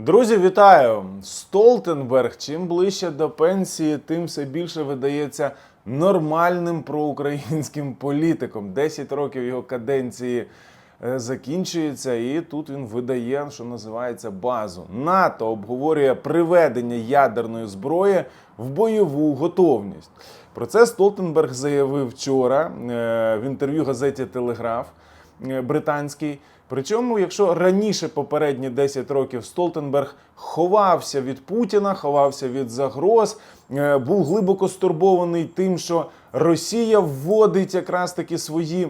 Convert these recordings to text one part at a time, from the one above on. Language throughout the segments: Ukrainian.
Друзі, вітаю! Столтенберг чим ближче до пенсії, тим все більше видається нормальним проукраїнським політиком. 10 років його каденції е, закінчується, і тут він видає, що називається базу. НАТО обговорює приведення ядерної зброї в бойову готовність. Про це Столтенберг заявив вчора е, в інтерв'ю газеті Телеграф е, британський. Причому, якщо раніше попередні 10 років Столтенберг ховався від Путіна, ховався від загроз, е, був глибоко стурбований тим, що Росія вводить якраз таки свої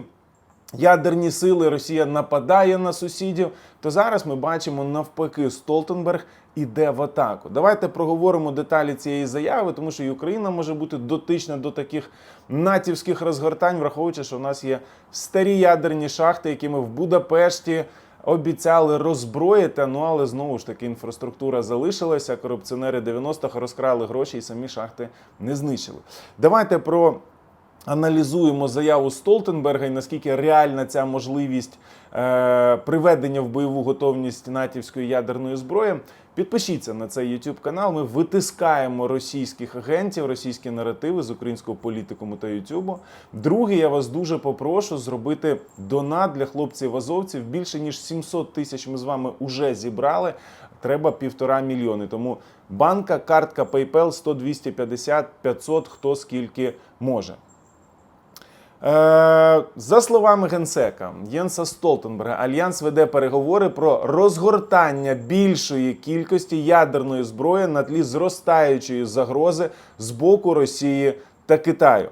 ядерні сили, Росія нападає на сусідів, то зараз ми бачимо навпаки, Столтенберг іде в атаку. Давайте проговоримо деталі цієї заяви, тому що і Україна може бути дотична до таких натівських розгортань, враховуючи, що в нас є старі ядерні шахти, які ми в Будапешті. Обіцяли роззброїти, ну але знову ж таки інфраструктура залишилася. Корупціонери 90-х розкрали гроші і самі шахти не знищили. Давайте про аналізуємо заяву Столтенберга і наскільки реальна ця можливість е, приведення в бойову готовність натівської ядерної зброї. Підпишіться на цей YouTube канал. Ми витискаємо російських агентів, російські наративи з українського політикуму та Ютубу. Друге, я вас дуже попрошу зробити донат для хлопців азовців. Більше ніж 700 тисяч ми з вами уже зібрали. Треба півтора мільйони. Тому банка, картка PayPal 100, 250, 500, хто скільки може. Е, За словами генсека Єнса Столтенберга, альянс веде переговори про розгортання більшої кількості ядерної зброї на тлі зростаючої загрози з боку Росії та Китаю.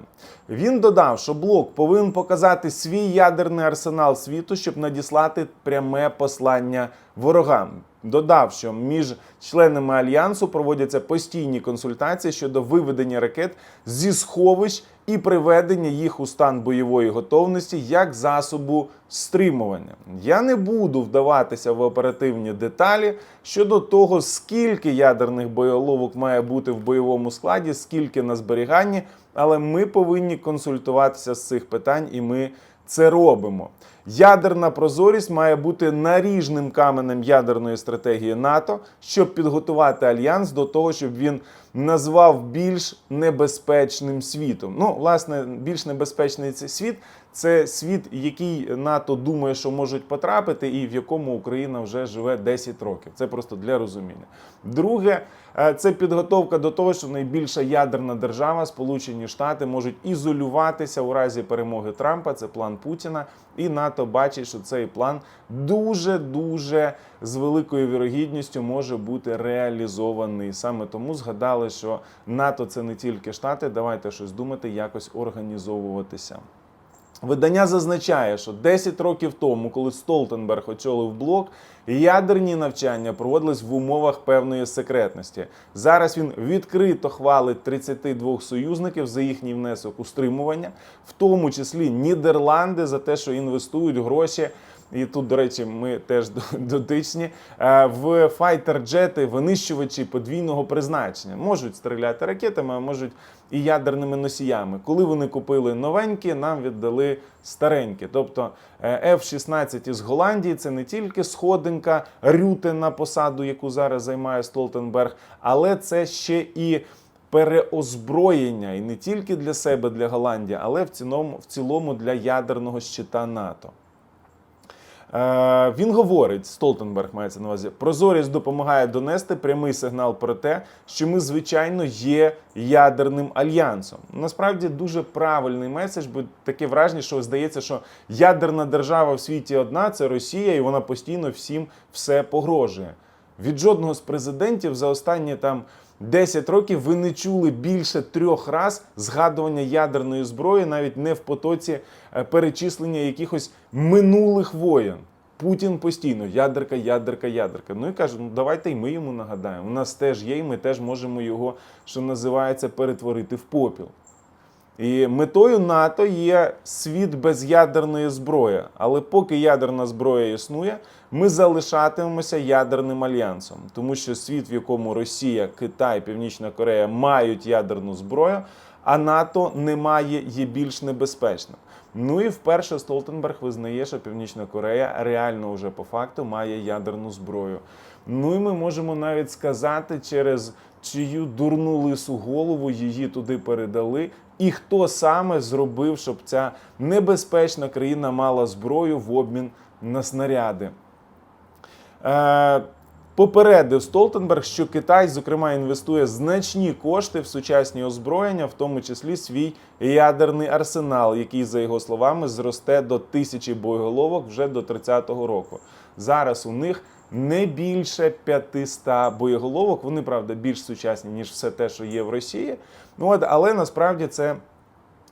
Він додав, що блок повинен показати свій ядерний арсенал світу, щоб надіслати пряме послання ворогам. Додав, що між членами альянсу проводяться постійні консультації щодо виведення ракет зі сховищ і приведення їх у стан бойової готовності як засобу стримування. Я не буду вдаватися в оперативні деталі щодо того, скільки ядерних боєголовок має бути в бойовому складі, скільки на зберіганні, але ми повинні консультуватися з цих питань, і ми це робимо. Ядерна прозорість має бути наріжним каменем ядерної стратегії НАТО, щоб підготувати альянс до того, щоб він назвав більш небезпечним світом. Ну, власне, більш небезпечний цей світ це світ, який НАТО думає, що можуть потрапити, і в якому Україна вже живе 10 років. Це просто для розуміння. Друге, е, це підготовка до того, що найбільша ядерна держава, Сполучені Штати, можуть ізолюватися у разі перемоги Трампа. Це план Путіна. І НАТО бачить, що цей план дуже дуже з великою вірогідністю може бути реалізований. Саме тому згадали, що НАТО це не тільки Штати. Давайте щось думати, якось організовуватися. Видання зазначає, що 10 років тому, коли Столтенберг очолив блок, ядерні навчання проводились в умовах певної секретності. Зараз він відкрито хвалить 32 союзників за їхній внесок у стримування, в тому числі Нідерланди за те, що інвестують гроші. І тут, до речі, ми теж дотичні е, в файтер-джети, винищувачі подвійного призначення. Можуть стріляти ракетами, а можуть і ядерними носіями. Коли вони купили новенькі, нам віддали старенькі. Тобто е, F-16 із Голландії це не тільки сходинка рюти на посаду, яку зараз займає Столтенберг, але це ще і переозброєння і не тільки для себе, для Голландії, але в цілому, в цілому для ядерного щита НАТО. Е, Він говорить, Столтенберг мається на увазі, прозорість допомагає донести прямий сигнал про те, що ми, звичайно, є ядерним альянсом. Насправді дуже правильний меседж, бо таке враження, що здається, що ядерна держава в світі одна це Росія, і вона постійно всім все погрожує. Від жодного з президентів за останні там 10 років ви не чули більше трьох раз згадування ядерної зброї, навіть не в потоці е, перечислення якихось минулих воєн. Путін постійно ядерка, ядерка, ядерка. Ну і каже, ну давайте й ми йому нагадаємо. У нас теж є, і ми теж можемо його, що називається, перетворити в попіл. І метою НАТО є світ без ядерної зброї. Але поки ядерна зброя існує, ми залишатимемося ядерним альянсом, тому що світ, в якому Росія, Китай, Північна Корея мають ядерну зброю, а НАТО не має, є більш небезпечним. Ну і вперше Столтенберг визнає, що Північна Корея реально вже по факту має ядерну зброю. Ну і ми можемо навіть сказати, через чию дурну лису голову її туди передали, і хто саме зробив, щоб ця небезпечна країна мала зброю в обмін на снаряди. Е, Попередив Столтенберг, що Китай, зокрема, інвестує значні кошти в сучасні озброєння, в тому числі свій ядерний арсенал, який, за його словами, зросте до тисячі боєголовок вже до 30-го року. Зараз у них не більше 500 боєголовок. Вони правда більш сучасні ніж все те, що є в Росії. Ну от, але насправді це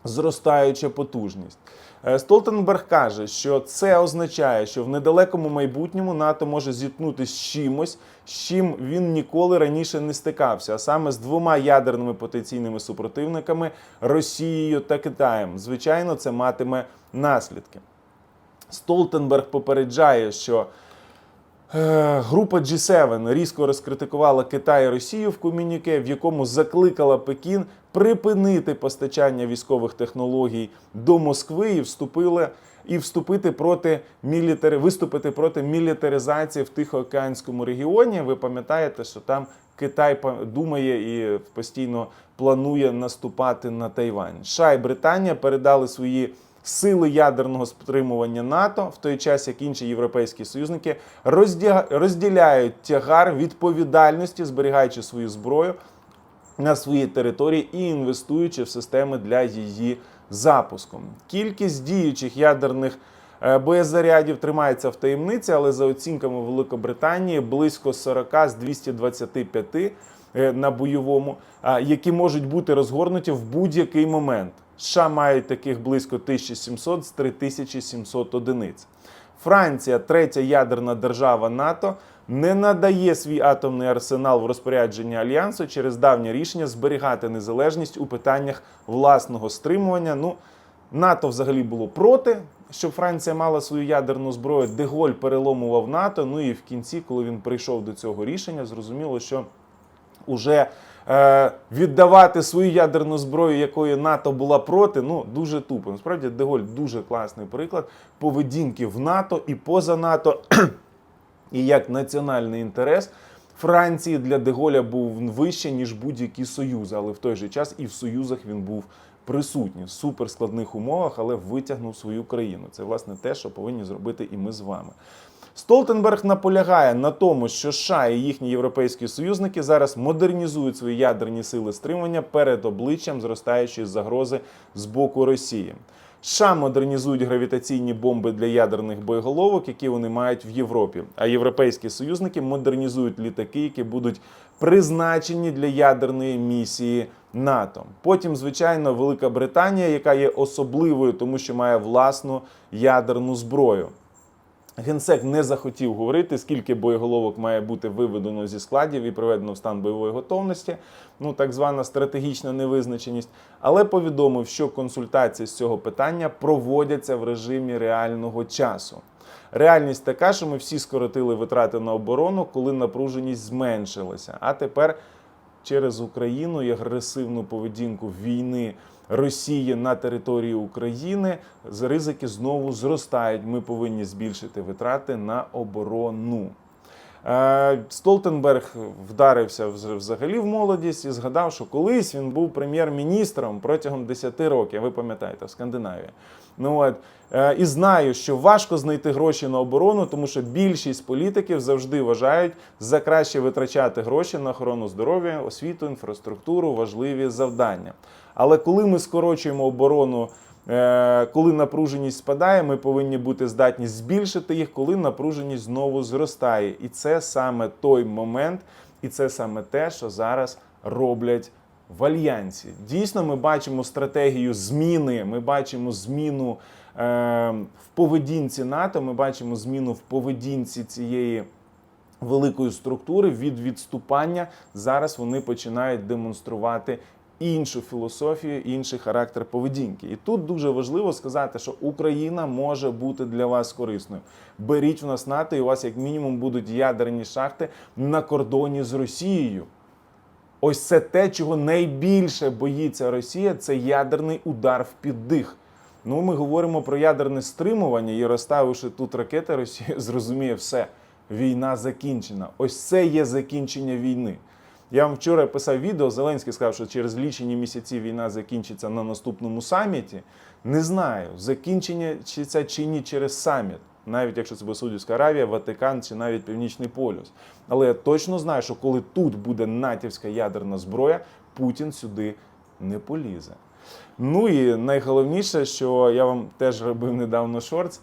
зростаюча потужність. Е, Столтенберг каже, що це означає, що в недалекому майбутньому НАТО може зіткнутися з чимось, з чим він ніколи раніше не стикався, а саме з двома ядерними потенційними супротивниками Росією та Китаєм. Звичайно, це матиме наслідки. Столтенберг попереджає, що Група G7 різко розкритикувала Китай і Росію в комюніке, в якому закликала Пекін припинити постачання військових технологій до Москви і вступили і вступити проти мілітари, виступити проти мілітаризації в Тихоокеанському регіоні. Ви пам'ятаєте, що там Китай думає і постійно планує наступати на Тайвань. США і Британія передали свої сили ядерного стримування НАТО, в той час як інші європейські союзники розділяють тягар відповідальності, зберігаючи свою зброю на своїй території і інвестуючи в системи для її запуску. Кількість діючих ядерних е, боєзарядів тримається в таємниці, але за оцінками Великобританії близько 40 з 225 е, на бойовому, які можуть бути розгорнуті в будь-який момент. США мають таких близько 1700 з 3700 одиниць. Франція, третя ядерна держава НАТО, не надає свій атомний арсенал в розпорядження альянсу через давнє рішення зберігати незалежність у питаннях власного стримування. Ну, НАТО взагалі було проти, щоб Франція мала свою ядерну зброю. Деголь переломував НАТО. Ну і в кінці, коли він прийшов до цього рішення, зрозуміло, що уже віддавати свою ядерну зброю, якої НАТО була проти, ну дуже тупо. Насправді, Деголь дуже класний приклад поведінки в НАТО і поза НАТО, і як національний інтерес. Франції для Деголя був вище, ніж будь-які союзи, але в той же час і в союзах він був присутній в суперскладних умовах, але витягнув свою країну. Це власне те, що повинні зробити і ми з вами. Столтенберг наполягає на тому, що США і їхні європейські союзники зараз модернізують свої ядерні сили стримування перед обличчям зростаючої загрози з боку Росії. США модернізують гравітаційні бомби для ядерних боєголовок, які вони мають в Європі. А європейські союзники модернізують літаки, які будуть призначені для ядерної місії НАТО. Потім, звичайно, Велика Британія, яка є особливою, тому що має власну ядерну зброю. Генсек не захотів говорити, скільки боєголовок має бути виведено зі складів і приведено в стан бойової готовності, ну так звана стратегічна невизначеність, але повідомив, що консультації з цього питання проводяться в режимі реального часу. Реальність така, що ми всі скоротили витрати на оборону, коли напруженість зменшилася. А тепер через Україну і агресивну поведінку війни Росії на території України ризики знову зростають. Ми повинні збільшити витрати на оборону. Е, Столтенберг вдарився взагалі в молодість і згадав, що колись він був прем'єр-міністром протягом 10 років. Ви пам'ятаєте, в Скандинавії. Ну от е, і знаю, що важко знайти гроші на оборону, тому що більшість політиків завжди вважають за краще витрачати гроші на охорону здоров'я, освіту, інфраструктуру, важливі завдання. Але коли ми скорочуємо оборону коли напруженість спадає, ми повинні бути здатні збільшити їх, коли напруженість знову зростає. І це саме той момент, і це саме те, що зараз роблять в альянсі. Дійсно, ми бачимо стратегію зміни. Ми бачимо зміну е, в поведінці НАТО. Ми бачимо зміну в поведінці цієї. Великої структури від відступання зараз вони починають демонструвати іншу філософію, інший характер поведінки. І тут дуже важливо сказати, що Україна може бути для вас корисною. Беріть в нас НАТО, і у вас як мінімум будуть ядерні шахти на кордоні з Росією. Ось це те, чого найбільше боїться Росія, це ядерний удар в піддих. Ну, ми говоримо про ядерне стримування і розставивши тут ракети, Росія зрозуміє все. війна закінчена. Ось це є закінчення війни. Я вам вчора писав відео. Зеленський сказав, що через лічені місяці війна закінчиться на наступному саміті. Не знаю, закінчення чи це чи ні через саміт, навіть якщо це буде Саудівська Аравія, Ватикан чи навіть Північний полюс. Але я точно знаю, що коли тут буде натівська ядерна зброя, Путін сюди не полізе. Ну і найголовніше, що я вам теж робив недавно шортс, е,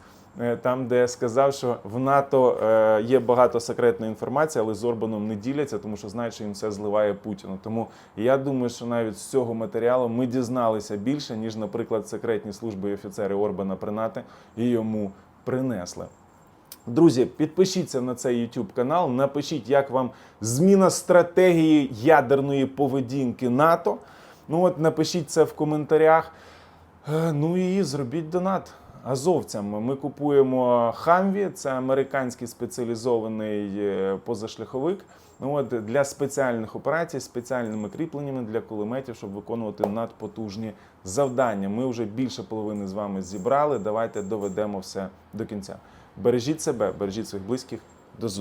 там, де сказав, що в НАТО е, є багато секретної інформації, але з Орбаном не діляться, тому що знають, що їм все зливає Путіну. Тому я думаю, що навіть з цього матеріалу ми дізналися більше, ніж, наприклад, секретні служби і офіцери Орбана при НАТО і йому принесли. Друзі, підпишіться на цей YouTube канал, напишіть, як вам зміна стратегії ядерної поведінки НАТО. Ну от напишіть це в коментарях. Е, Ну і зробіть донат азовцям. Ми купуємо Хамві, це американський спеціалізований е, позашляховик. Ну от для спеціальних операцій, спеціальними кріпленнями для кулеметів, щоб виконувати надпотужні завдання. Ми вже більше половини з вами зібрали. Давайте доведемо все до кінця. Бережіть себе, бережіть своїх близьких.